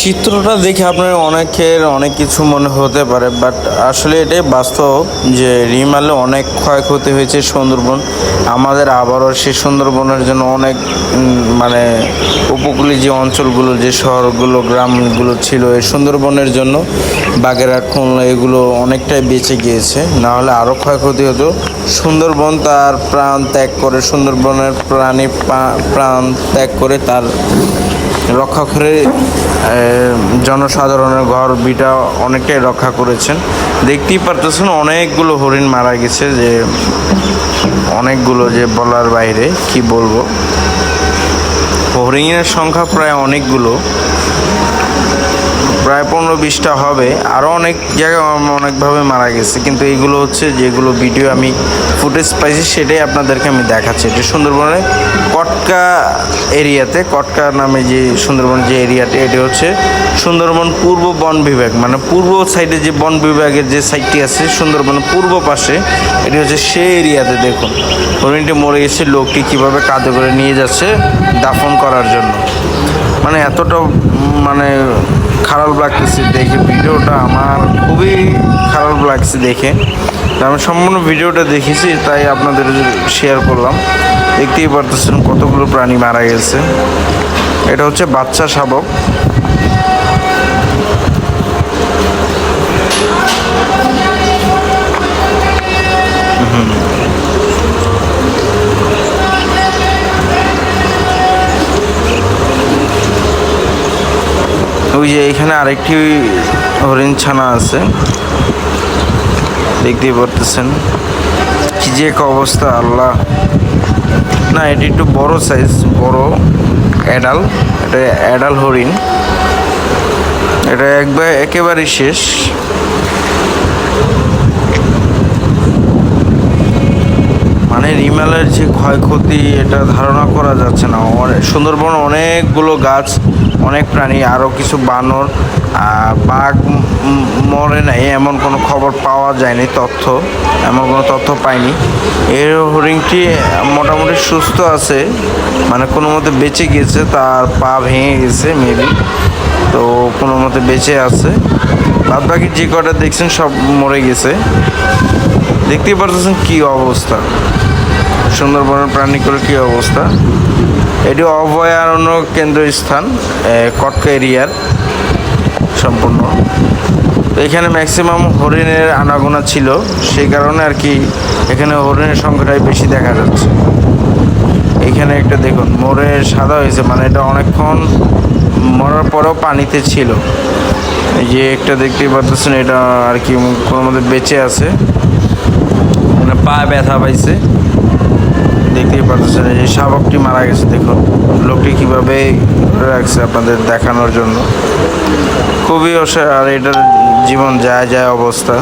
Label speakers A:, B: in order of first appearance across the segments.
A: চিত্রটা দেখে আপনার অনেকের অনেক কিছু মনে হতে পারে বাট আসলে এটাই বাস্তব যে রিমালে অনেক ক্ষয়ক্ষতি হয়েছে সুন্দরবন। আমাদের আবারও সেই সুন্দরবনের জন্য অনেক মানে উপকূলীয় যে অঞ্চলগুলো, যে শহরগুলো, গ্রামগুলো ছিল, এই সুন্দরবনের জন্য বাগেরহাট, খুলনা, এগুলো অনেকটাই বেঁচে গিয়েছে। না হলে আরও ক্ষয়ক্ষতি হতো। সুন্দরবন তার প্রাণ ত্যাগ করে, সুন্দরবনের প্রাণী প্রাণ ত্যাগ করে তার রক্ষা করে জনসাধারণের ঘর বিটা অনেকটাই রক্ষা করেছেন। দেখতেই পারতেছেন অনেকগুলো হরিণ মারা গেছে যে, অনেকগুলো যে বলার বাইরে, কি বলব? হরিণের সংখ্যা প্রায় অনেকগুলো। প্রায় পনেরো বিশটা হবে। আরও অনেক জায়গায় অনেকভাবে মারা গেছে, কিন্তু এইগুলো হচ্ছে যেগুলো ভিডিও আমি ফুটেজ পাইছি সেটাই আপনাদেরকে আমি দেখাচ্ছি। এটা সুন্দরবনের কটকা এরিয়াতে, কটকা নামে যে সুন্দরবন যে এরিয়াটি, এটি হচ্ছে সুন্দরবন পূর্ব বন বিভাগ। মানে পূর্ব সাইডে যে বন বিভাগের যে সাইডটি আছে সুন্দরবনের পূর্ব পাশে, এটি হচ্ছে সেই এরিয়াতে দেখুন। হরিণটি মরে গেছে, লোকটি কীভাবে কাঁধে করে নিয়ে যাচ্ছে দাফন করার জন্য। মানে এতটা মানে খারাপ লাগতেছে দেখে ভিডিওটা আমার খুবই খারাপ লাগছে দেখে। আমি সম্পূর্ণ ভিডিওটা দেখেছি, তাই আপনাদের শেয়ার করলাম। দেখতেই পারতেছেন কতগুলো প্রাণী মারা গেছে। এটা হচ্ছে বাচ্চা শাবক। ওই যে এখানে আরেকটি হরিণ ছানা আছে। দেখতেই পারতেছেন। কি যে এক অবস্থা, আল্লাহ। না, এটি একটু বড় সাইজ বড় অ্যাডাল এটা অ্যাডাল হরিণ। এটা একবার একেবারেই শেষ। মানে রিমালের যে ক্ষয়ক্ষতি, এটা ধারণা করা যাচ্ছে না। সুন্দরবন অনেকগুলো গাছ অনেক প্রাণী আরও কিছু বানর বাঘ মরে নাই এমন কোনো খবর পাওয়া যায়নি, তথ্য, এমন কোনো তথ্য পাইনি। এর হরিণটি মোটামুটি সুস্থ আছে মানে কোনো মতে বেঁচে গিয়েছে তার পা ভেঙে গেছে মেবি তো কোনো মতে বেঁচে আছে। বাদ বাকি যে কটা দেখছেন সব মরে গেছে। দেখতেই পারতেছেন কী অবস্থা। সুন্দরবনের প্রাণীগুলোর কী অবস্থা। এটি অভয়ারণ্য কেন্দ্র স্থান কটকা এরিয়ার সম্পূর্ণ। তো এখানে ম্যাক্সিমাম হরিণের আনাগোনা ছিল, সেই কারণে আর কি এখানে হরিণের সংখ্যাটাই বেশি দেখা যাচ্ছে। এখানে একটা দেখুন মরে সাদা হয়েছে মানে এটা অনেকক্ষণ মরার পরেও পানিতে ছিল। এই যে একটা দেখতেই পাচ্ছেন, এটা আর কি কোনো মধ্যে বেঁচে আছে। মানে পা ব্যথা পাইছে। দেখতেই পাচ্ছেন এই শাবকটি মারা গেছে, দেখুন। লোকটি কীভাবে রাখছে আপনাদের দেখানোর জন্য। খুবই আর এটার জীবন যায় যায় অবস্থা।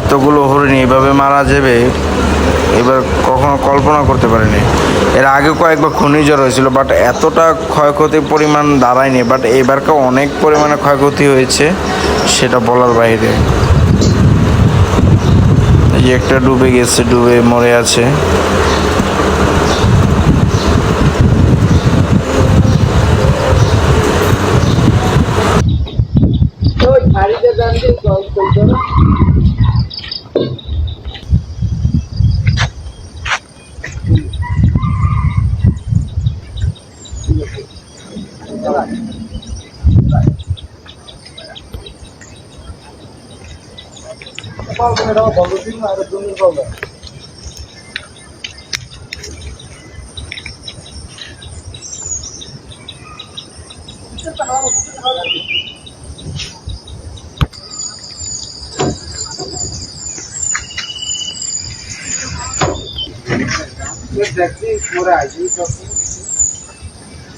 A: এতগুলো হরিণ এইভাবে মারা যাবে, এবার কখনো কল্পনা করতে পারিনি। এর আগে কয়েকবার ঘূর্ণিঝড় হয়েছিল বাট এতটা ক্ষয়ক্ষতির পরিমাণ দাঁড়ায়নি বাট এবারকার অনেক পরিমাণে ক্ষয়ক্ষতি হয়েছে, সেটা বলার বাইরে। একটা ডুবে গেছে ডুবে মরে আছে।
B: বন্ধ দিন আর জমির বলবে टैक्सी पूरा आई थी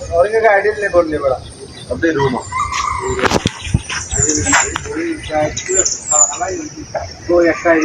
B: और क्या गाड़ी ले बोलने पड़ा
C: अपने रूम
B: तो Voy a estar ahí.